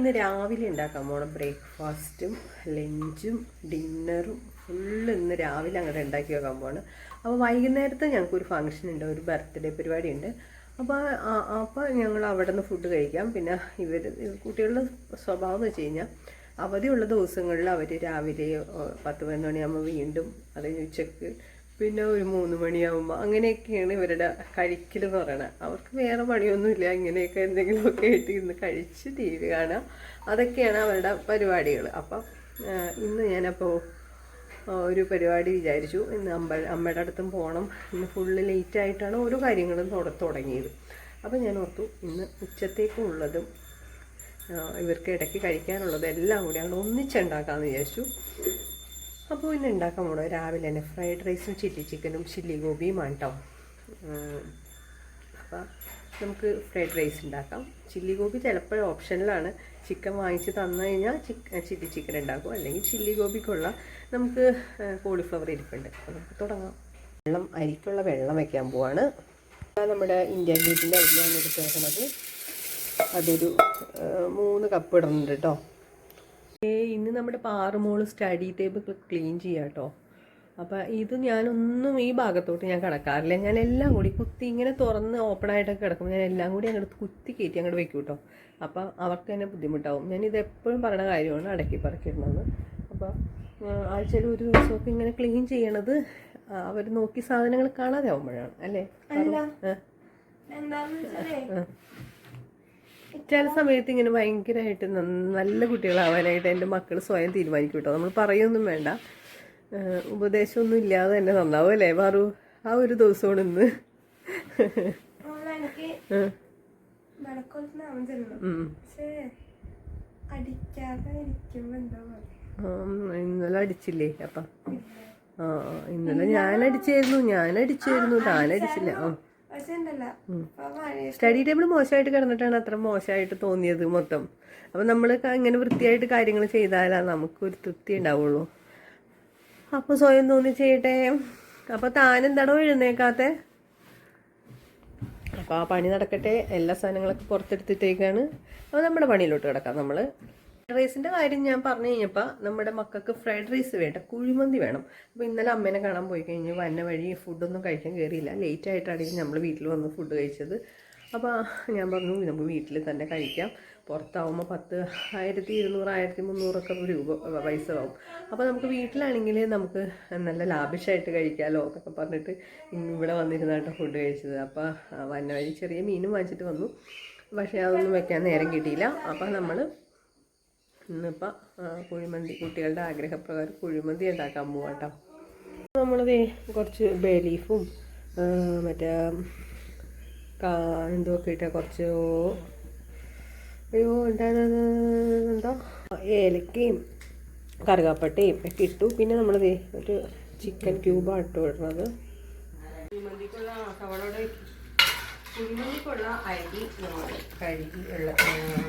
ഇന്ന് രാവിലെ ഉണ്ടാക്കാൻ പോണം ബ്രേക്ക്ഫാസ്റ്റും ലഞ്ചും ഡിന്നറും ഫുള്ള് ഇന്ന് രാവിലെ അങ്ങോട്ട് ഉണ്ടാക്കി വെക്കാൻ പോകണം അപ്പോൾ വൈകുന്നേരത്ത് ഞങ്ങൾക്കൊരു ഫംഗ്ഷൻ ഉണ്ട് ഒരു ബർത്ത്ഡേ പരിപാടി ഉണ്ട്. അപ്പോൾ അപ്പോൾ ഞങ്ങൾ അവിടെ നിന്ന് ഫുഡ് കഴിക്കാം. പിന്നെ ഇവർ കുട്ടികളുടെ സ്വഭാവം എന്ന് വെച്ച് കഴിഞ്ഞാൽ അവധിയുള്ള ദിവസങ്ങളിൽ അവർ രാവിലെ പത്ത് പതിനൊന്ന് മണിയാകുമ്പോൾ വീണ്ടും അത് ഉച്ചയ്ക്ക് പിന്നെ ഒരു മൂന്ന് മണിയാകുമ്പോൾ അങ്ങനെയൊക്കെയാണ് ഇവരുടെ കഴിക്കൽ എന്ന് പറയണത് അവർക്ക് വേറെ പണിയൊന്നുമില്ല. ഇങ്ങനെയൊക്കെ എന്തെങ്കിലുമൊക്കെ ആയിട്ട് ഇന്ന് കഴിച്ച് ടി വി അതൊക്കെയാണ് അവരുടെ പരിപാടികൾ അപ്പം ഇന്ന് ഞാനപ്പോൾ ഒരു പരിപാടി വിചാരിച്ചു. ഇന്ന് അമ്പ അമ്മയുടെ അടുത്തും പോകണം ഇന്ന് ഫുള്ള് ലേറ്റ് ആയിട്ടാണ് ഓരോ കാര്യങ്ങളും തുട- തുടങ്ങിയത്. അപ്പം ഞാൻ ഓർത്തു ഇന്ന് ഉച്ചത്തേക്കുള്ളതും ഇവർക്ക് ഇടയ്ക്ക് കഴിക്കാനുള്ളതും എല്ലാം കൂടി അങ്ങോട്ട് ഒന്നിച്ചുണ്ടാക്കാമെന്ന് വിചാരിച്ചു. അപ്പോൾ ഇന്ന് ഉണ്ടാക്കാൻ പോണോ രാവിലെ തന്നെ ഫ്രൈഡ് റൈസും ചില്ലി ചിക്കനും ചില്ലി ഗോപിയുമാണ് കേട്ടോ അപ്പോൾ നമുക്ക് ഫ്രൈഡ് റൈസ് ഉണ്ടാക്കാം. ചില്ലി ഗോപി ചിലപ്പോൾ ഓപ്ഷനിലാണ് ചിക്കൻ വാങ്ങിച്ച് തന്നു കഴിഞ്ഞാൽ ചിക്കൻ ചില്ലി ചിക്കൻ ഉണ്ടാക്കും. അല്ലെങ്കിൽ ചില്ലി ഗോപിക്കുള്ള നമുക്ക് കോളിഫ്ലവർ ഇരിപ്പുണ്ട്. അപ്പോൾ നമുക്ക് തുടങ്ങാം. വെള്ളം അരിക്കുള്ള വെള്ളം വയ്ക്കാൻ പോവാണ്. നമ്മുടെ ഇന്ത്യൻ ഗേറ്റിന്റെ അരിയാണ് എടുത്തേക്കുന്നത് അതൊരു മൂന്ന് കപ്പ് ഇടുന്നുണ്ട് കേട്ടോ ഏ ഇന്ന് നമ്മുടെ പാറുമോൾ സ്റ്റഡി ടേബിൾ ക്ലീൻ ചെയ്യാം കേട്ടോ അപ്പം ഇത് ഞാനൊന്നും ഈ ഭാഗത്തോട്ട് ഞാൻ കിടക്കാറില്ല. ഞാൻ എല്ലാം കൂടി കുത്തി ഇങ്ങനെ തുറന്ന് ഓപ്പൺ ആയിട്ടൊക്കെ കിടക്കും ഞാൻ എല്ലാം കൂടി അങ്ങോട്ട് കുത്തി കയറ്റി അങ്ങോട്ട് വെക്കും കേട്ടോ അപ്പം അവർക്ക് തന്നെ ബുദ്ധിമുട്ടാവും. ഞാൻ ഇത് എപ്പോഴും പറയുന്ന കാര്യമാണ് അടക്കി പറക്കിടുന്നത് അപ്പോൾ ആഴ്ചയിൽ ഒരു ദിവസമൊക്കെ ഇങ്ങനെ ക്ലീൻ ചെയ്യണത് അവർ നോക്കി സാധനങ്ങൾ കാണാതെ ആവുമ്പോഴാണ് അല്ലേ. എന്താന്ന് വെച്ചാലേ ആ. ചില സമയത്ത് ഇങ്ങനെ ഭയങ്കരമായിട്ട് നല്ല കുട്ടികളാവാനായിട്ട് എന്റെ മക്കൾ സ്വയം തീരുമാനിക്കും കേട്ടോ നമ്മൾ പറയൊന്നും വേണ്ട. ഉപദേശമൊന്നും ഇല്ലാതെ തന്നെ നന്നാവും അല്ലേ? മാറു ആ ഒരു ദിവസമാണ് ഇന്ന്. ഇന്നലെ അടിച്ചില്ലേ അപ്പം? ആ ഇന്നലെ ഞാൻ അടിച്ചായിരുന്നു ഞാൻ അടിച്ചായിരുന്നു. താൻ അടിച്ചില്ല ആ. സ്റ്റഡി ടേബിൾ മോശമായിട്ട് കിടന്നിട്ടാണ് അത്ര മോശമായിട്ട് തോന്നിയത് മൊത്തം. അപ്പം നമ്മൾ ഇങ്ങനെ വൃത്തിയായിട്ട് കാര്യങ്ങൾ ചെയ്താലാ നമുക്കൊരു തൃപ്തി ഉണ്ടാവുള്ളൂ. അപ്പോൾ സ്വയം തോന്നി ചെയ്യട്ടെ. അപ്പോൾ താനെന്താണോ എഴുന്നേക്കാത്തെ? അപ്പോൾ ആ പണി നടക്കട്ടെ. എല്ലാ സാധനങ്ങളൊക്കെ പുറത്തെടുത്തിട്ടേക്കാണ്. അപ്പോൾ നമ്മുടെ പണിയിലോട്ട് കിടക്കാം നമ്മൾ റൈസിന്റെ കാര്യം ഞാൻ പറഞ്ഞു കഴിഞ്ഞപ്പോൾ നമ്മുടെ മക്കൾക്ക് ഫ്രൈഡ് റൈസ് വേണ്ട കുഴിമന്തി വേണം. അപ്പോൾ ഇന്നലെ അമ്മേനെ കാണാൻ പോയി കഴിഞ്ഞ് വന്ന വഴി ഫുഡൊന്നും കഴിക്കാൻ കയറിയില്ല ലേറ്റ് ആയിട്ടാണെങ്കിൽ നമ്മൾ വീട്ടിൽ വന്ന് ഫുഡ് കഴിച്ചത്. അപ്പോൾ ഞാൻ പറഞ്ഞു നമുക്ക് വീട്ടിൽ തന്നെ കഴിക്കാം. പുറത്താവുമ്പോൾ പത്ത് ആയിരത്തി ഇരുന്നൂറ് ആയിരത്തി മുന്നൂറൊക്കെ രൂപ പൈസ ആവും. അപ്പോൾ നമുക്ക് വീട്ടിലാണെങ്കിൽ നമുക്ക് നല്ല ലാഭിഷായിട്ട് കഴിക്കാമല്ലോ എന്നൊക്കെ പറഞ്ഞിട്ട് ഇവിടെ വന്നിരുന്നായിട്ട് ഫുഡ് കഴിച്ചത്. അപ്പോൾ വന്ന വഴി ചെറിയ മീനും വാങ്ങിച്ചിട്ട് വന്നു. പക്ഷേ അതൊന്നും വെക്കാൻ നേരം കിട്ടിയില്ല. അപ്പോൾ നമ്മൾ ഇന്നിപ്പോൾ കുഴിമന്തി കുട്ടികളുടെ ആഗ്രഹപ്രകാരം കുഴിമന്തി ഉണ്ടാക്കാൻ പോവാം കേട്ടോ നമ്മളത് കുറച്ച് ബേ ലീഫും ആ, മറ്റേ എന്തൊക്കെ ഇട്ട കുറച്ച് അയ്യോ എന്താണ് അത്? എന്താ? ഏലക്കയും കറുകാപ്പട്ടയും ഒക്കെ ഇട്ടു. പിന്നെ നമ്മളത് ഒരു ചിക്കൻ ക്യൂബാണ് ഇട്ടു വിടുന്നത് കുഴിമന്തിക്കുള്ള അരി നമ്മൾ കഴുകി വെള്ള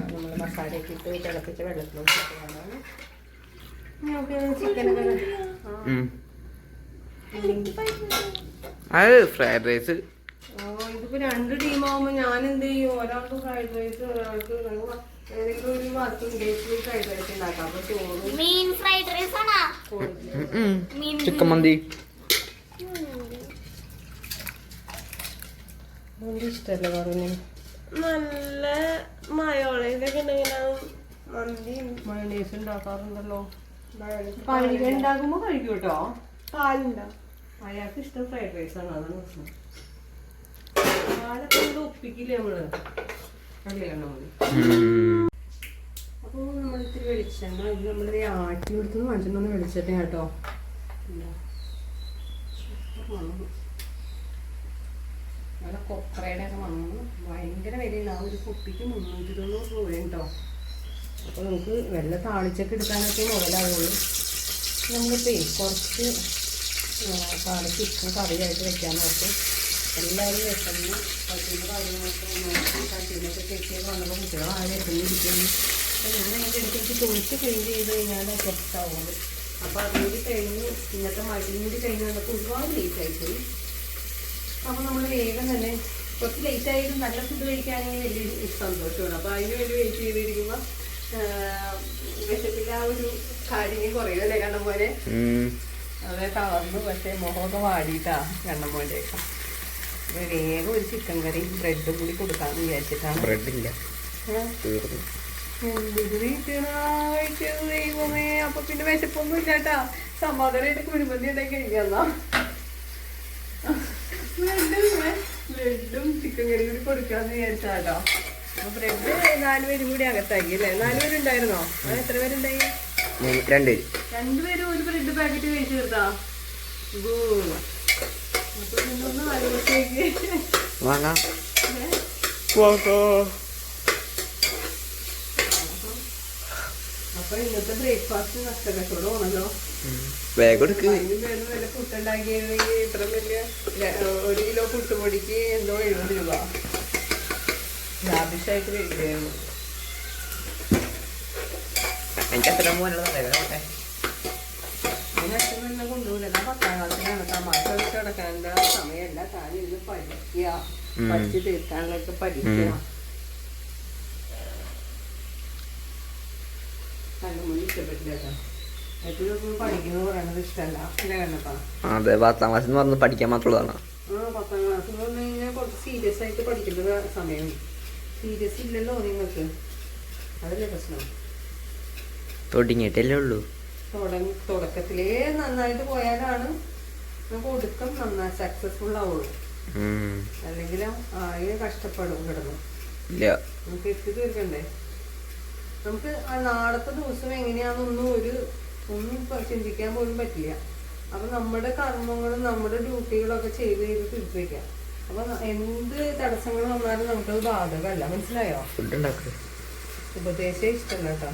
നമ്മൾ മസാലയൊക്കെ ഇട്ട് തിളപ്പിച്ച വെള്ളത്തിലോട്ട് ഇട്ടതാണ്. നമുക്ക് ചിക്കനൊക്കെ ഉം. അത് ഫ്രൈഡ് റൈസ് ഇതിപ്പോ രണ്ട് ടീമാവുമ്പോ ഞാൻ എന്ത് ചെയ്യും? ഒരാൾക്ക് ഫ്രൈഡ് റൈസ് ഒരാൾക്ക് ഏതെങ്കിലും ഒരു ഫ്രൈഡ് റൈസ് ഉണ്ടാക്കാം. അപ്പൊ ചോറ് മീൻ ഫ്രൈഡ് റൈസ് ആണോ? മീൻ ചിക്കൻ മന്തി മന്തി ഇഷ്ടമല്ല പറഞ്ഞു നല്ല മയോളൈസൊക്കെ ഉണ്ടെങ്കിൽ മയണീസ് ഉണ്ടാക്കാറുണ്ടല്ലോ. കഴിക്കാൻ ഉണ്ടാക്കുമ്പോ കഴിക്കും കേട്ടോ. പാലുണ്ടോ. അയാൾക്ക് ഇഷ്ടം ഫ്രൈഡ് റൈസ് ആണ് അതാണ് പ്രശ്നം. പാലൊക്കെ കൊണ്ട് ഒപ്പിക്കില്ലേ നമ്മൾ? കളിയാണ് മതി അപ്പോൾ നമ്മൾ ഇത്തിരി വെളിച്ചെണ്ണ ഇത് നമ്മുടെ ആട്ടി കൊടുത്ത് വാങ്ങിച്ചിട്ടൊന്ന് വെളിച്ചെണ്ണ കേട്ടോ. നല്ല കൊപ്രയുടെ ഒക്കെ വാങ്ങണം ഭയങ്കര വിലയാണ് ആ ഒരു കുപ്പിക്ക് മുന്നൂറ്റി തൊണ്ണൂറ് രൂപ കേട്ടോ അപ്പോൾ നമുക്ക് വെള്ള താളിച്ചൊക്കെ എടുക്കാനൊക്കെ മുതലാവുള്ളൂ. നമ്മളിപ്പോ കുറച്ച് താളിച്ച് ഇഷ്ടം കറിയായിട്ട് വെക്കാൻ നോക്കും എല്ലാവരും വെക്കുന്നു പട്ടിയുടെ കാര്യങ്ങളൊക്കെ നോക്കി. പട്ടീനൊക്കെ വന്നപ്പോൾ കുട്ടികൾ ആരും എത്തുന്നിരിക്കുന്നു അപ്പോൾ ഞാൻ അതിന്റെ ഇടയ്ക്ക് തൊഴിച്ച് ക്ലീൻ ചെയ്ത് കഴിഞ്ഞാൽ സെറ്റാവുള്ളൂ അപ്പോൾ അതുകൂടി കഴിഞ്ഞ് ഇന്നത്തെ കൂടി കഴിഞ്ഞ് വന്നപ്പോൾ ഒരുപാട് ലേറ്റ് ആയിപ്പോയി അപ്പോൾ നമ്മൾ വേഗം തന്നെ കുറച്ച് ലേറ്റ് ആയാലും നല്ല ഫുഡ് കഴിക്കാനെങ്കിൽ വലിയ സന്തോഷമാണ്. അപ്പോൾ അതിന് വേണ്ടി വെയിറ്റ് ചെയ്തിരിക്കുമ്പോൾ വിശപ്പില്ല ആ ഒരു കാഠിന്യം കുറയുമല്ലേ ഉം. അതെ തളർന്നു പക്ഷേ മുഖമൊക്കെ വാടിയിട്ടാ അപ്പൊ വേഗം ഒരു ചിക്കൻ കറി ബ്രെഡും കൂടി കൊടുക്കാന്ന് വിചാരിച്ചിട്ടാണ്. ബ്രെഡില്ല ദൈവമേ. അപ്പൊ പിന്നെ വിശപ്പൊന്നും ഇല്ലാട്ടാ സമാധാനമായിട്ട് കുഴിമന്തി ഉണ്ടാക്കി കഴിക്കാന്നാ ബ്രെഡും ചിക്കൻ കറി കൂടി കൊടുക്കാന്ന് വിചാരിച്ചാട്ടോ. അപ്പൊ ബ്രെഡ് നാലുപേരും കൂടി അകത്താക്കി അല്ലേ? നാലുപേരുണ്ടായിരുന്നോ അത് എത്ര പേരുണ്ടായി? മൂന്ന് രണ്ട് പേര്. രണ്ടുപേരും ഒരു ബ്രെഡ് പാക്കറ്റ് കഴിച്ചു തീർത്താ? വാങ്ങാം. അപ്പൊ ഇന്നത്തെ ബ്രേക്ക്ഫാസ്റ്റ് നഷ്ടപ്പെട്ടോടാണല്ലോ വേഗം എടുക്ക് ഒരു കിലോ പുട്ടുപൊടിക്ക് എന്തോ എഴുപത് രൂപ. ലാഭിഷായിട്ട് കഴിക്കുകയായിരുന്നു എനിക്ക് അത്ര പോകാനുള്ള വേഗം അതിന് അച്ഛൻ എന്നെ കൊണ്ടുപോകില്ല. ഞാൻ പത്താം ക്ലാസ്സിലാണ്. തമാശ കളിച്ച് കിടക്കാന്റെ സമയമല്ല. താൻ ഇരുന്ന് പഠിക്കുക പഠിച്ച് തീർക്കാനുള്ളതൊക്കെ പഠിക്കുക. ഉം. ഇഷ്ടപ്പെട്ടില്ല കേട്ടോ. അതെ പത്താം ക്ലാസ്സിൽ നിന്ന് പറഞ്ഞ് പഠിക്കാൻ മാത്രമുള്ളതാണ്. പത്താം ക്ലാസ് എന്ന് പറഞ്ഞു കഴിഞ്ഞാൽ കുറച്ച് സീരിയസ് ആയിട്ട് പഠിക്കേണ്ട സമയം സീരിയസ് ഇല്ലല്ലോ നിങ്ങൾക്ക്? അതല്ലേ പ്രശ്നം. തുടങ്ങിയിട്ടല്ലേ ഉള്ളൂ. തുടക്കത്തിലേ നന്നായിട്ട് പോയാലാണ് നമുക്ക് ഒടുക്കം നന്നായി സക്സസ്ഫുൾ ആവുള്ളൂ. അല്ലെങ്കിൽ ആകെ കഷ്ടപ്പെടും കിടന്നു. നമുക്ക് എത്തി തീർക്കണ്ടേ നമുക്ക് ആ നാളത്തെ ദിവസം എങ്ങനെയാണെന്നൊന്നും ഒരു ഒന്നും ചിന്തിക്കാൻ പോലും പറ്റില്ല. അപ്പൊ നമ്മുടെ കർമ്മങ്ങളും നമ്മുടെ ഡ്യൂട്ടികളൊക്കെ ചെയ്ത് ചെയ്ത് തീർത്ത് വെക്കാം അപ്പൊ എന്ത് തടസ്സങ്ങൾ വന്നാലും നമുക്കത് ബാധകമല്ല. മനസ്സിലായോ? ഉപദേശം ഇഷ്ടമല്ല കേട്ടോ.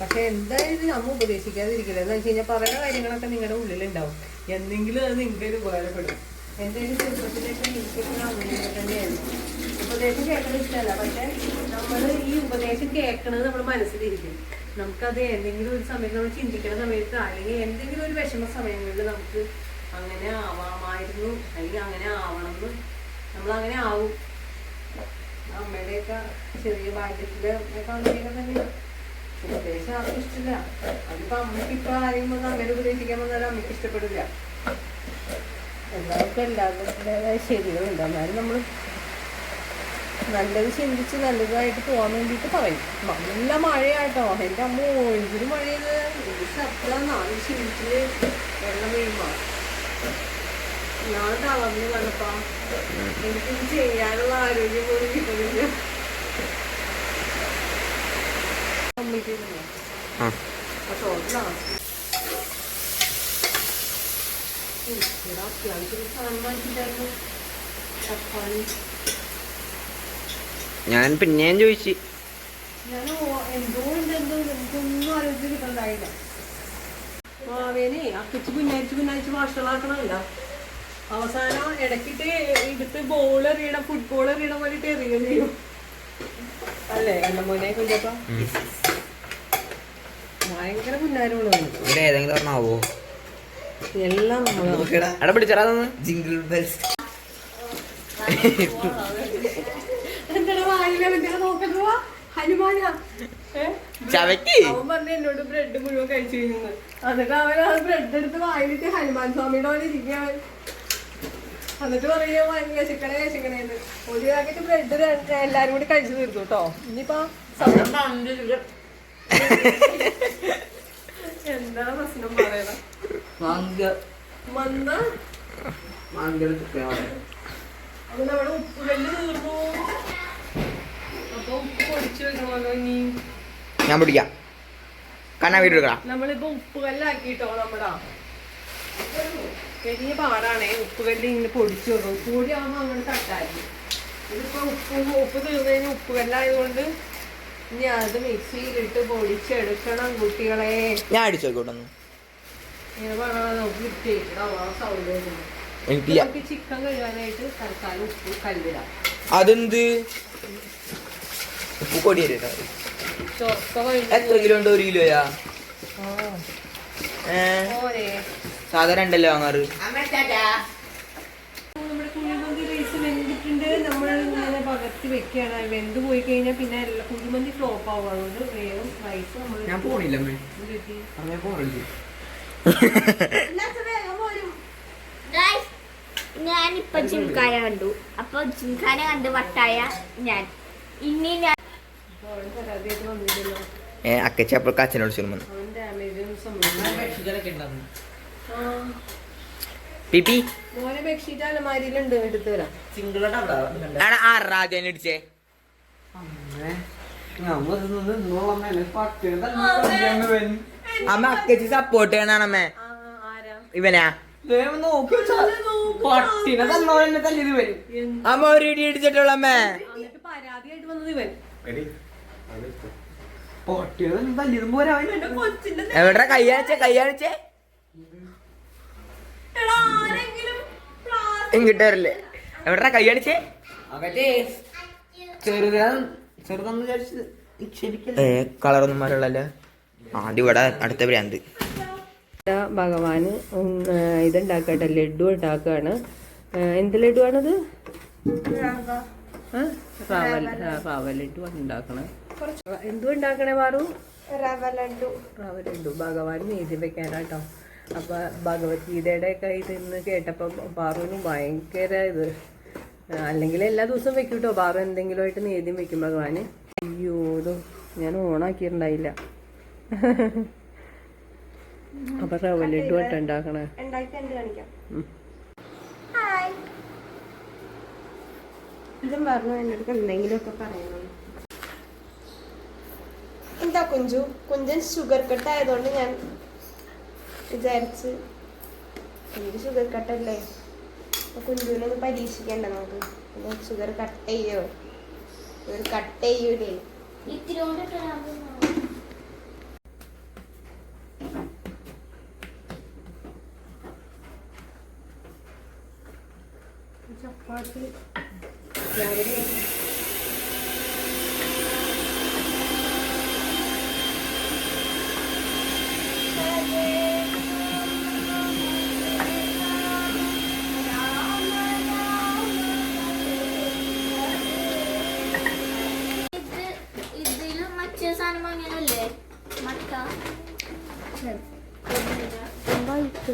പക്ഷെ എന്തായാലും നമ്മ ഉപദേശിക്കാതിരിക്കില്ല എന്താ വെച്ച് കഴിഞ്ഞാൽ പറയുന്ന കാര്യങ്ങളൊക്കെ നിങ്ങളുടെ ഉള്ളിലുണ്ടാവും. എന്തെങ്കിലും അത് നിങ്ങൾക്ക് ഉപകാരപ്പെടും. എന്തെങ്കിലും ചെറുപ്പത്തിലേക്ക് നിങ്ങൾക്ക് അങ്ങനെ തന്നെയായിരുന്നു. ഉപദേശം കേൾക്കുന്നത് ഇഷ്ടമല്ല. പക്ഷെ നമ്മൾ ഈ ഉപദേശം കേൾക്കണത് നമ്മൾ മനസ്സിലിരിക്കും. നമുക്കത് എന്തെങ്കിലും ഒരു സമയത്ത് നമ്മൾ ചിന്തിക്കുന്ന സമയത്ത് അല്ലെങ്കിൽ എന്തെങ്കിലും ഒരു വിഷമ സമയങ്ങളിൽ നമുക്ക് അങ്ങനെ ആവാമായിരുന്നു. അല്ലെങ്കിൽ അങ്ങനെ ആവണമെന്ന് നമ്മൾ അങ്ങനെ ആവും. അമ്മയുടെയൊക്കെ ചെറിയ ഒക്കെ അങ്ങനെയൊക്കെ തന്നെ ഉപദേശം ആർക്കും ഇഷ്ടമില്ല. അതിപ്പോ അമ്മയ്ക്ക് ഇപ്പൊ ആരെയും വന്ന് അമ്മേനെ ഉപദേശിക്കാൻ വന്നാലും അമ്മയ്ക്ക് ഇഷ്ടപ്പെടില്ല. എല്ലാവർക്കും എല്ലാവരുടേതായ ശരികളുണ്ട്. എന്നാലും നമ്മൾ നല്ലത് ചിന്തിച്ച് നല്ലതായിട്ട് പോകാൻ വേണ്ടിയിട്ട് പറയും. നല്ല മഴയാട്ടോ. എന്റെ അമ്മ ഒഴുകൊരു മഴയത് ശബ്ദം നാല് ചിന്തിച്ച് വെള്ളം വീഴുമ്പോ ഞാൻ തളർന്നു കണ്ടപ്പാ എനിക്കിത് ചെയ്യാനുള്ള ആരോഗ്യം പോലും കിട്ടുന്നില്ല. ഇവിടെ അത്യാവശ്യം സാധനം വാങ്ങിച്ചിട്ടായിരുന്നു. തക്കാളി. ഞാൻ പിന്നെയും ചോദിച്ചു മാവേനെ അക്കച്ച് അവസാനം ഇടയ്ക്കിട്ട് എടുത്ത് ബോൾ എറിയണം ഫുട്ബോൾ എറിയണ പോലെ എറിയുകയും ചെയ്യും അല്ലേ കുഞ്ഞപ്പ ഭയങ്കര പുന്നാരമുള്ളതാണ് എല്ലാം നമ്മൾ എടാ പിടിച്ചടാ ജിങ്കിൾ ബെൽസ് ചവയ്ക്ക്. അവൻ പറഞ്ഞ എന്നോട് ബ്രെഡ് മുഴുവൻ കഴിച്ചു കഴിഞ്ഞു എന്നിട്ട് അവൻ ആ ബ്രെഡ് എടുത്ത് വായിലിട്ട് ഹനുമാൻ സ്വാമിയുടെ പോലെ ഇരിക്കാൻ എന്നിട്ട് പറയുക വിശക്കണേ വിശക്കണേന്ന് ഒരു പാക്കറ്റ് ബ്രെഡ് എല്ലാരും കൂടി കഴിച്ചു തീർത്തു കേട്ടോ. ഇനിയിപ്പോ സമയം എന്താ പ്രശ്നം പറയണ? മന്ദ അപ്പൊ നമ്മുടെ ഉപ്പ് കല്ല് തീർന്നു അപ്പൊ ഉപ്പ് പൊടിച്ചു വെക്കണമല്ലോ ഇനി ഞാൻ പിടിക്കാം. കണ്ണാ വീട് എടുക്കണം നമ്മളിപ്പോ ഉപ്പ് കല്ലാക്കിട്ടോ നമ്മടാ. വലിയ പാടാണേ ഉപ്പ് കല്ല് ഇങ്ങനെ പൊടിച്ചു വെക്കും. കൂടി ആവുമ്പോ അങ്ങനെ തട്ടായി ഇതിപ്പോ ഉപ്പ് ഉപ്പ് തീർന്നതിന് ഉപ്പ് കല്ലായതുകൊണ്ട് ഇനി അത് മിക്സിയിലിട്ട് പൊടിച്ചെടുക്കണം കുട്ടികളെ. ഞാൻ അടിച്ചു നോക്കോട്ടൊന്ന് ചിക്കൻ കഴുകാനായിട്ട് തൽക്കാലം ഉപ്പ് കല്ലിടാം. അതെന്ത്? ഉപ്പ് കൊടി തരുന്ന ചൊക്ക എത്ര കിലോ ഉണ്ട് ഒരു കിലോയാ? സാധാരണ രണ്ടല്ലേ വാങ്ങാറ്. വെക്കുകയാണ്. വെന്ത് പോയി കഴിഞ്ഞാൽ പിന്നെ എല്ലാ കുഴിമന്തി ഫ്ലോപ്പ് ആവും. അതുകൊണ്ട് വേഗം റൈസ് നമ്മൾ ഞാൻ പോണില്ല അമ്മേ. പോണില്ല. ഞാനിപ്പൊ ജിംഖാന കണ്ടു. അപ്പൊ ജിംഖാന കണ്ട് വട്ടായ ഞാൻ. ഇനി ഞാൻ ഏ അക്കച്ചി അപ്പോൾ ആദ്യം അടിച്ചേ അമ്മ അക്കച്ചി സപ്പോർട്ട് ചെയ്യണാണ് അമ്മേ. ആ, ആരാ? ഇവനാ. അമ്മ ഒരു ഇടി ഇടിച്ചിട്ടുള്ള അമ്മേ. എന്നിട്ട് പരാതിയായിട്ട് വന്നത് ഇവൻ. എവിടെ കയ്യാണിച്ചേ കയ്യാണിച്ചേ എടാ, ആരെങ്കിലും പ്ലാസ്റ്റിക് ഇങ്ങോട്ട് വരല്ലേ? എവിടെ ഏ കളറൊന്നും മാറുള്ളല്ലോ ആദ്യം ഇവിടെ അടുത്ത ഭ്രാന്ത് ഭഗവാന് ഇതുണ്ടാക്കട്ടെ ലഡു ഉണ്ടാക്കുകയാണ് എന്ത് ലഡു ആണത്? റവ റവ ലഡു ആണ് ഉണ്ടാക്കണേ എന്തു ഉണ്ടാക്കണേ പാറു റവ ലഡു റവ ലഡു ഭഗവാൻ നീതി വെക്കാനാട്ടോ അപ്പൊ ഭഗവത്ഗീതയുടെ ഒക്കെ ഇതെന്ന് കേട്ടപ്പോ പാറുവിന് ഭയങ്കര ഇത്. അല്ലെങ്കിൽ എല്ലാ ദിവസവും വെക്കും കേട്ടോ പാറു എന്തെങ്കിലും ആയിട്ട് നീതി വെക്കും ഭഗവാന്. അയ്യോ ഇത് ഞാൻ ഓണാക്കിയിട്ടുണ്ടായില്ല. അപ്പൊ റവ ലഡു ആയിട്ട് ഉണ്ടാക്കണേ. കാണിക്കാം? ഹായ്. ഇതും പറഞ്ഞു എന്റെ അടുത്ത് എന്തെങ്കിലുമൊക്കെ പറയണം. എന്താ കുഞ്ചു? കുഞ്ചൻ ഷുഗർ കട്ട് ആയതുകൊണ്ട് ഞാൻ വിചാരിച്ച് എനിക്ക് ഷുഗർ കട്ടല്ലേ കുഞ്ചുവിനെ ഒന്ന് പരീക്ഷിക്കണ്ട നമുക്ക്. ഷുഗർ കട്ട് ചെയ്യോ? ഒരു കട്ട് ചെയ്യൂലേ. ചപ്പാത്തി രാവിലെ ഇത് ഇതിലും മറ്റേ സാധനം വാങ്ങിയാലല്ലേ മട്ട എന്താ ഇത്ര ഷുഗർ അക്കച്ചി കശു കൊണ്ട് എടുത്തോ ഇതാ കശു കൊണ്ട് മഞ്ഞക്കളറൊന്നും വേണ്ട ഇത് റവ ലഡു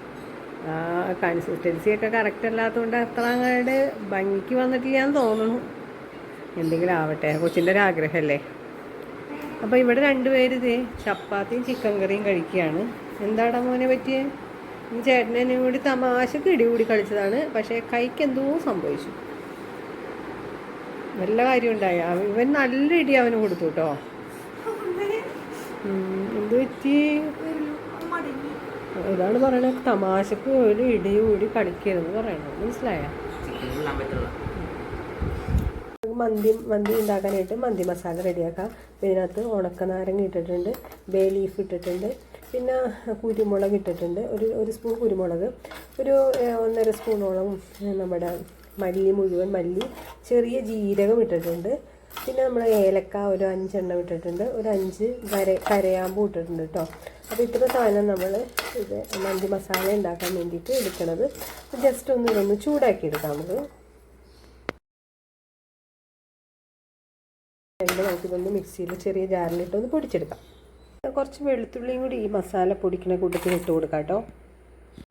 ആ കൺസിസ്റ്റൻസി ഒക്കെ കറക്റ്റ് അല്ലാത്തതുകൊണ്ട് അത്ര അങ്ങോട്ട് ഭംഗിക്ക് വന്നിട്ടില്ല തോന്നുന്നു. എന്തെങ്കിലും ആവട്ടെ കൊച്ചിന്റെ ഒരു ആഗ്രഹമല്ലേ അപ്പോൾ ഇവിടെ രണ്ടുപേര് ഇതേ ചപ്പാത്തിയും ചിക്കൻ കറിയും കഴിക്കുകയാണ്. എന്താടാ മോനെ പറ്റിയേ? ചേട്ടനും കൂടി തമാശക്ക് ഇടികൂടി കളിച്ചതാണ്. പക്ഷേ കൈക്ക് എന്തോ സംഭവിച്ചു. നല്ല കാര്യം ഉണ്ടായി ഇവൻ നല്ല ഇടി അവന് കൊടുത്തു കേട്ടോ. എന്ത് പറ്റി? ഇതാണ് പറയണത് തമാശക്ക് ഒരു ഇടി കൂടി കളിക്കരുത് പറയണത്. മനസ്സിലായ? മന്തി മന്തി ഉണ്ടാക്കാനായിട്ട് മന്തി മസാല റെഡിയാക്കാം. ഇതിനകത്ത് ഉണക്കനാരങ്ങ ഇട്ടിട്ടുണ്ട് ബേ ലീഫ് ഇട്ടിട്ടുണ്ട് പിന്നെ കുരുമുളക് ഇട്ടിട്ടുണ്ട്. ഒരു ഒരു സ്പൂൺ കുരുമുളക് ഒരു ഒന്നര സ്പൂണോളം നമ്മുടെ മല്ലി മുഴുവൻ മല്ലി ചെറിയ ജീരകം ഇട്ടിട്ടുണ്ട്. പിന്നെ നമ്മൾ ഏലക്ക ഒരു അഞ്ചെണ്ണം ഇട്ടിട്ടുണ്ട്. ഒരു അഞ്ച് കര കരയാമ്പൂ ഇട്ടിട്ടുണ്ട് കേട്ടോ അപ്പോൾ ഇത്ര സാധനം നമ്മൾ ഇത് മന്തി മസാല ഉണ്ടാക്കാൻ വേണ്ടിയിട്ട് എടുക്കണത്. ജസ്റ്റ് ഒന്ന് ഇതൊന്ന് ചൂടാക്കി എടുക്കാം നമുക്ക്. രണ്ട് നമുക്കിതൊന്ന് മിക്സിയിൽ ചെറിയ ജാറിലിട്ട് ഒന്ന് പൊടിച്ചെടുക്കാം. കുറച്ച് വെളുത്തുള്ളിയും കൂടി ഈ മസാല പൊടിക്കുന്ന കൂട്ടത്തിൽ ഇട്ട് കൊടുക്കാം കേട്ടോ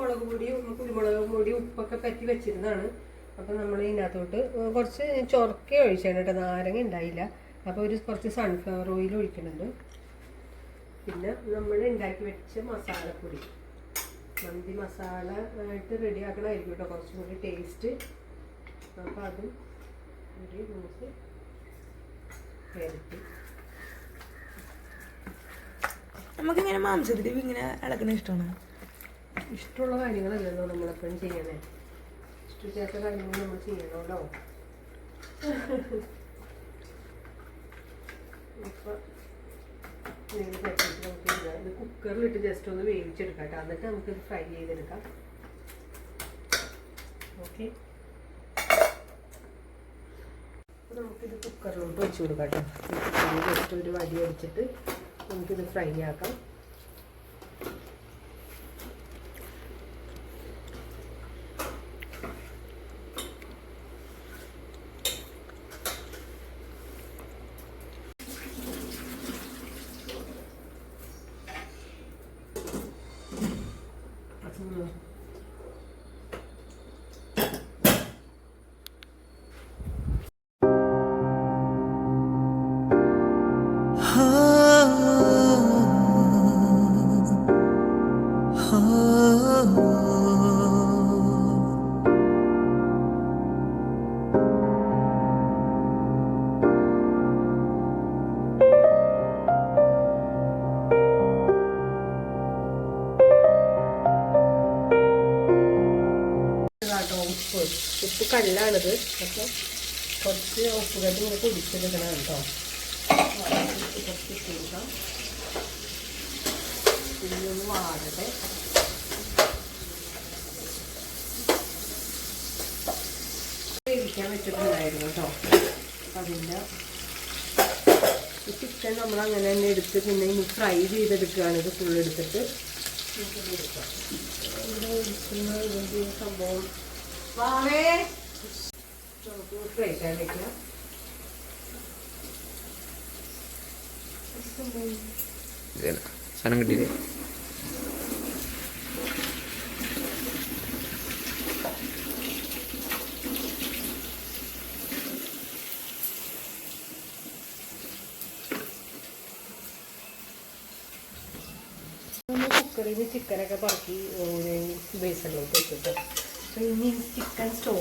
മുളക് പൊടി കുരുമുളക് പൊടി ഉപ്പൊക്കെ പറ്റി വെച്ചിരുന്നതാണ്. അപ്പോൾ നമ്മൾ ഇതിനകത്തോട്ട് കുറച്ച് ചൊറക്കെ ഒഴിച്ചാണ് കേട്ടോ. നാരങ്ങ ഉണ്ടായില്ല. അപ്പോൾ ഒരു കുറച്ച് സൺഫ്ലവർ ഓയിൽ ഒഴിക്കുന്നുണ്ട് പിന്നെ നമ്മൾ ഉണ്ടാക്കി വെച്ച മസാലപ്പൊടി. മന്തി മസാല ആയിട്ട് റെഡി ആക്കണമായിരിക്കും കേട്ടോ. കുറച്ചും കൂടി ടേസ്റ്റ് അപ്പോൾ അതും ഒരു നമുക്ക് വരട്ടി നമുക്കിങ്ങനെ മാംസത്തിൽ ഇങ്ങനെ ഇളക്കണ ഇഷ്ടമാണ് ഇഷ്ടമുള്ള കാര്യങ്ങളല്ലല്ലോ നമ്മളെപ്പോഴും ചെയ്യണേ. ഇഷ്ടമില്ലാത്ത കാര്യങ്ങൾ നമ്മൾ ചെയ്യണമല്ലോ തട്ടിയിട്ട് നമുക്ക് ഇത് കുക്കറിലിട്ട് ജസ്റ്റ് ഒന്ന് വേവിച്ചെടുക്കാം കേട്ടോ. എന്നിട്ട് നമുക്ക് ഫ്രൈ ചെയ്തെടുക്കാം. ഓക്കെ നമുക്കിത് കുക്കറിലോട്ട് വെച്ച് കൊടുക്കാം കേട്ടോ. കുക്കറിൽ ജസ്റ്റ് ഒരു വടി അടിച്ചിട്ട് നമുക്കിത് ഫ്രൈ ആക്കാം. ഇത് അപ്പോൾ കുറച്ച് ഉപ്പ് കല്ല് ഇങ്ങനെ കുടിച്ചെടുക്കണം കേട്ടോ. കുറച്ച് ഇട്ട് കൊടുക്കാം പിന്നെ വാടട്ടെ വേവിക്കാൻ വെച്ചിട്ടുണ്ടായിരുന്നു കേട്ടോ. അതിന്റെ ചിക്കൻ നമ്മൾ അങ്ങനെ തന്നെ എടുത്ത് പിന്നെ ഇനി ഫ്രൈ ചെയ്തെടുക്കുകയാണ്. ഇത് ഫുൾ എടുത്തിട്ട്. ഇവിടെ ഇരിക്കുന്ന ഇതിന്റെ സംഭവം. വാവേ! ഫ്രൈ പാൻ വെക്കാം സാധനം കിട്ടിയില്ലേ? കുക്കറിൽ നിന്ന് ചിക്കനൊക്കെ പറക്കി ഒരു ബേസണിലോട്ട് വെച്ചിട്ട്. അപ്പോൾ ഇനി ചിക്കൻ സ്റ്റോ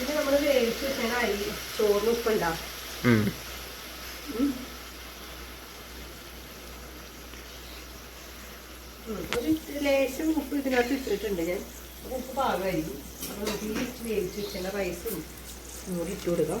ഇത് നമ്മൾ വേവിച്ച് വെച്ചാൽ അരി ചോറിന് ഉം. ഉം. ഒരു ലേശം ഉപ്പ് ഇതിനകത്ത് ഇട്ടിട്ടുണ്ട് ഞാൻ ഉപ്പ് പാകമായിരിക്കും വേവിച്ച് വെച്ചാൽ റൈസും കൂടി ഇട്ട് കൊടുക്കാം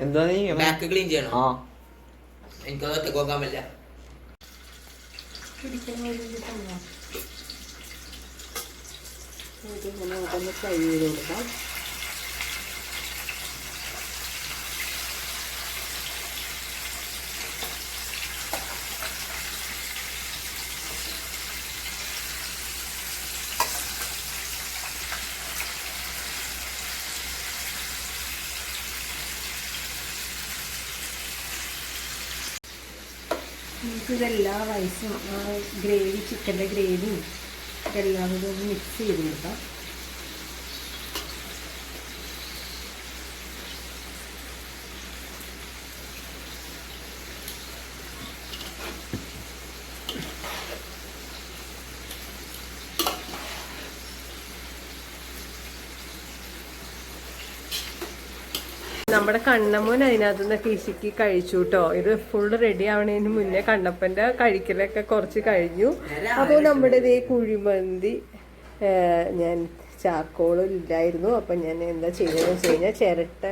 എന്താ നീ? ബാക്ക് ക്ലീൻ ചെയ്യണം? ആ. എനിക്ക് അതൊക്കെ നോക്കാൻ പറ്റില്ല. ഫ്രൈ ചെയ്ത് കൊടുക്കാം നമുക്കിതെല്ലാ റൈസും ആ ഗ്രേവി ചിക്കന്റെ ഗ്രേവിയും എല്ലാം കൂടി ഒന്ന് മിക്സ് ചെയ്ത് കൊടുക്കാം. നമ്മുടെ കണ്ണമ്മൂൻ അതിനകത്ത് നിന്നൊക്കെ ഇശിക്ക് കഴിച്ചു കേട്ടോ ഇത് ഫുള്ള് റെഡി ആവണതിന് മുന്നേ കണ്ണപ്പന്റെ കഴിക്കലൊക്കെ കുറച്ച് കഴിഞ്ഞു. അപ്പോൾ നമ്മുടെ ഇതേ കുഴിമന്തി ഞാൻ ചാക്കോളും ഇല്ലായിരുന്നു. അപ്പം ഞാൻ എന്താ ചെയ്തതെന്ന് വെച്ച് കഴിഞ്ഞാൽ ചിരട്ട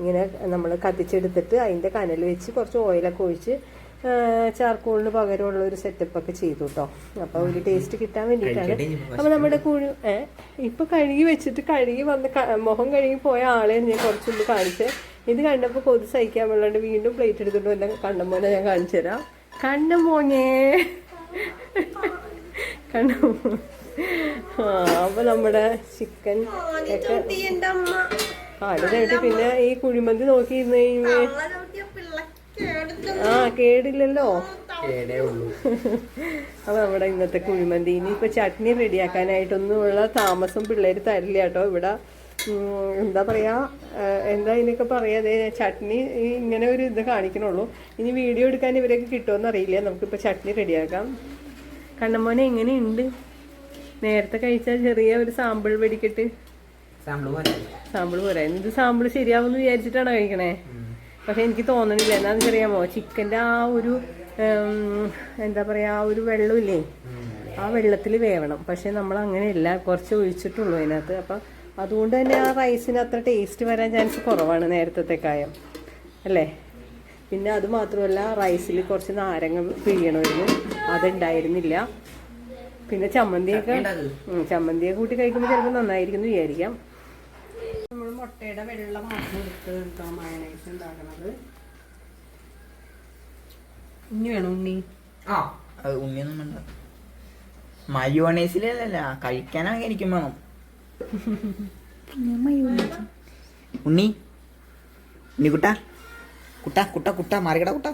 ഇങ്ങനെ നമ്മൾ കത്തിച്ചെടുത്തിട്ട് അതിന്റെ കനൽ വെച്ച് കുറച്ച് ഓയിലൊക്കെ ഒഴിച്ച് ചാർക്കോളിന് പകരമുള്ള ഒരു സെറ്റപ്പ് ഒക്കെ ചെയ്തു കേട്ടോ അപ്പോൾ ഒരു ടേസ്റ്റ് കിട്ടാൻ വേണ്ടിയിട്ടാണ്. അപ്പോൾ നമ്മുടെ കുഴി ഏ ഇപ്പൊ കഴുകി വെച്ചിട്ട് കഴുകി വന്ന് മുഖം കഴുകി പോയ ആളെ ഞാൻ കുറച്ച് കാണിച്ച് കാണിച്ചത്. ഇത് കണ്ടപ്പോൾ കൊതു സഹിക്കാൻ വേണ്ടി വീണ്ടും പ്ലേറ്റ് എടുത്തിട്ട് വന്ന കണ്ണമ്മോനെ ഞാൻ കാണിച്ചു തരാം. കണ്ണമോനെ കണ്ണമോ ആ അപ്പൊ നമ്മുടെ ചിക്കൻ ഒക്കെ അമ്മ. കാൽ പിന്നെ ഈ കുഴിമന്തി നോക്കിയിരുന്ന് കഴിയുമ്പോ അമ്മ ചവിട്ടിയ പിള്ളക്ക് ആ കേടില്ലല്ലോ. അപ്പൊ നമ്മുടെ ഇന്നത്തെ കുഴിമന്തി. ഇനിയിപ്പോ ചട്നി റെഡിയാക്കാനായിട്ടൊന്നുമുള്ള താമസം പിള്ളേര് തരില്ല കേട്ടോ. ഇവിടെ എന്താ പറയാ എന്താ ഇതിനൊക്കെ പറയാതെ ദേ ചട്നി ഇങ്ങനെ ഒരു ഇത് കാണിക്കണുള്ളൂ. ഇനി വീഡിയോ എടുക്കാൻ ഇവരൊക്കെ കിട്ടുമെന്ന് അറിയില്ല. നമുക്കിപ്പോ ചട്നി റെഡിയാക്കാം. കണ്ണമോനെ എങ്ങനെയുണ്ട്? നേരത്തെ കഴിച്ച ചെറിയ ഒരു സാമ്പിൾ വെടിക്കെട്ട്. സാമ്പിൾ പോരാ. എന്ത് സാമ്പിൾ ശരിയാവുമെന്ന് വിചാരിച്ചിട്ടാണോ കഴിക്കണേ? പക്ഷെ എനിക്ക് തോന്നണില്ല. എന്താണെന്ന് വെച്ചറിയാമോ? ചിക്കന്റെ ആ ഒരു എന്താ പറയുക ആ ഒരു വെള്ളമില്ലേ? ആ വെള്ളത്തിൽ വേവണം. പക്ഷെ നമ്മൾ അങ്ങനെയല്ല കുറച്ച് ഒഴിച്ചിട്ടുള്ളൂ അതിനകത്ത്. അപ്പം അതുകൊണ്ട് തന്നെ ആ റൈസിന് അത്ര ടേസ്റ്റ് വരാൻ ചാൻസ് കുറവാണ് നേരത്തെ കായം. അല്ലേ? പിന്നെ അത് മാത്രമല്ല റൈസിൽ കുറച്ച് നാരങ്ങ പിഴിയണമായിരുന്നു. അതുണ്ടായിരുന്നില്ല. പിന്നെ ചമ്മന്തിയൊക്കെ ചമ്മന്തിയെ കൂട്ടി കഴിക്കുമ്പോൾ ചിലപ്പോൾ നന്നായിരിക്കും എന്ന് വിചാരിക്കാം. മുട്ടയുടെ വെള്ള മാത്രം എടുത്ത് കേട്ടോ മയണൈസ് ഉണ്ടാക്കണത്? ഉണ്ണി വേണം ഉണ്ണി? ആ അത് ഉണ്ണിയൊന്നും വേണ്ട. മയോണൈസിലല്ല കഴിക്കാനാ എനിക്കും വേണം. ഉണ്ണി ഉണ്ണി കുട്ട കുട്ട കുട്ട കുട്ട മാറിക്കട കുട്ട.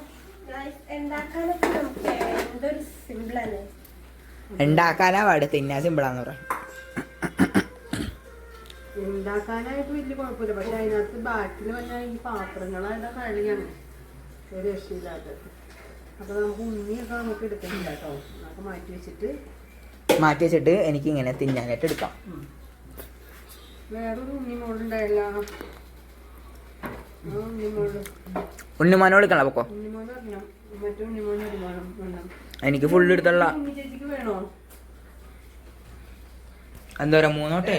ഉണ്ടാക്കാനാ പാട് തിന്നാ സിമ്പിളാന്ന് പറയാം ഉണ്ടാക്കാനായിട്ട് വലിയ കുഴപ്പമില്ല. പക്ഷെ അതിനകത്ത് ബാക്കിൽ വന്ന ഈ പാത്രങ്ങളായിട്ട് കളിയാണ് ഒരു രക്ഷയില്ലാത്ത. അപ്പൊ നമുക്ക് ഉണ്ണിയൊക്കെ നമുക്ക് എടുക്കുന്നില്ല കേട്ടോ. നമുക്ക് മാറ്റി വെച്ചിട്ട് മാറ്റി വെച്ചിട്ട് എനിക്ക് ഇങ്ങനെ തിന്നാനായിട്ട് എടുക്കാം. വേറൊരു ഉണ്ണി മോളുണ്ടായില്ല ഉണ്ണിമാനോട് ഉണ്ണി മോൾ. ഉണ്ണിമാനോ എടുക്കണം പൊക്കോ? എനിക്ക് ഫുള്ള് എടുത്തുള്ള ഉണ്ണി ചേച്ചിക്ക് വേണോ? എന്തോരാ മൂന്നോട്ടെ?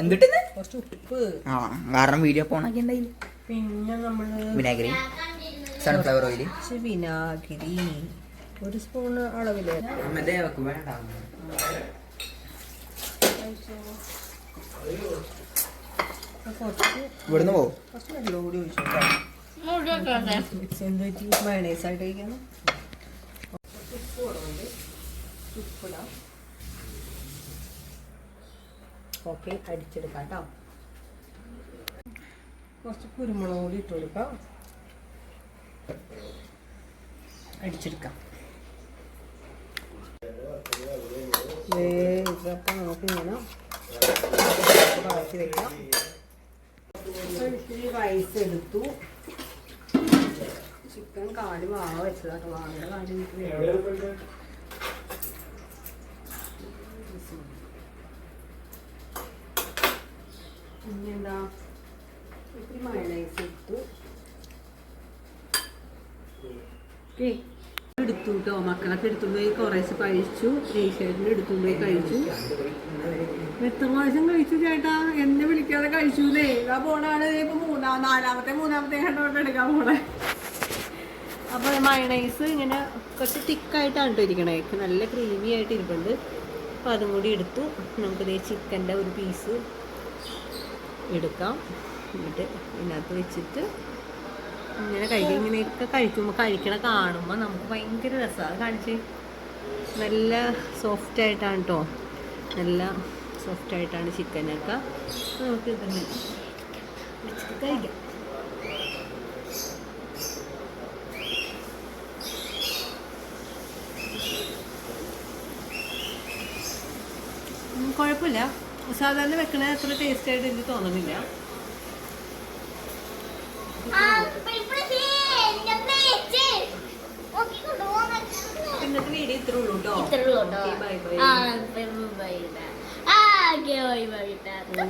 എന്തിട്ടെന്ന്? കുറച്ച് ഉപ്പ്. ആ കാരണം വീഡിയോ പോണൊക്കെ ഉണ്ടായില്ല പിന്നെ നമ്മൾ വിനാഗിരി. സൺഫ്ലവർ ഓയിൽ കുറച്ച് വിനാഗിരി. ഒരു സ്പൂൺ അളവിൽ. കുറച്ച് ഇവിടുന്ന് പോകും മയണൈസ് ആയിട്ട് കഴിക്കണം. ഉപ്പിടാം ഓക്കെ അടിച്ചെടുക്കാം കേട്ടോ കുറച്ച് കുരുമുളക് കൂടി ഇട്ട് കൊടുക്കാം. അടിച്ചെടുക്കാം. ഇതപ്പം നമുക്കിങ്ങനെ ബാക്കി വെക്കാം. ഇത്തിരി റൈസ് എടുത്തു. ചിക്കൻ കാൽ വാവ വെച്ചതാട്ടോ വാങ്ങുന്ന കാൽ എനിക്ക് വേണം ഇനി എന്താ ഇത്തിരി മയണൈസ് എടുത്തു ഓക്കേ. എടുത്തു കേട്ടോ മക്കളൊക്കെ എടുത്തുകൊണ്ട് പോയി കഴിച്ചു ടീഷർട്ടിന് എടുത്തുകൊണ്ട് പോയി കഴിച്ചു എത്ര പ്രാവശ്യം കഴിച്ചു ചേട്ടാ? എന്നെ വിളിക്കാതെ കഴിച്ചൂലേ? ഇതാ പോണാണ്. ഇപ്പൊ മൂന്നാം നാലാമത്തെ മൂന്നാമത്തെ കണ്ടോട്ട് എടുക്കാൻ പോണേ. അപ്പൊ മയണൈസ് ഇങ്ങനെ കുറച്ച് തിക്കായിട്ടാണ് കേട്ടോ ഇരിക്കണേ. നല്ല ക്രീമി ആയിട്ട് ഇരിപ്പുണ്ട്. അപ്പൊ അതും കൂടി എടുത്തു. നമുക്ക് ഇതേ ചിക്കന്റെ ഒരു പീസ് എടുക്കാം. എന്നിട്ട് ഇതിനകത്ത് വെച്ചിട്ട് ഇങ്ങനെ കഴിക്കും ഇങ്ങനെയൊക്കെ കഴിക്കുമ്പോൾ കഴിക്കണ കാണുമ്പോൾ നമുക്ക് ഭയങ്കര രസമാണ് കാണിച്ച് നല്ല സോഫ്റ്റ് ആയിട്ടാണ് കേട്ടോ നല്ല സോഫ്റ്റ് ആയിട്ടാണ് ചിക്കനൊക്കെ നമുക്ക് ഇതന്നെ കഴിക്കാം. കുഴപ്പമില്ല. സാധാരണ വെക്കണ അത്ര ടേസ്റ്റ് ആയിട്ട് എനിക്ക് തോന്നുന്നില്ല ഇന്നത്തെ വീഡിയോ ഇത്രേ ഉള്ളൂ കേട്ടോ ഇത്രയുള്ളൂ കേട്ടോ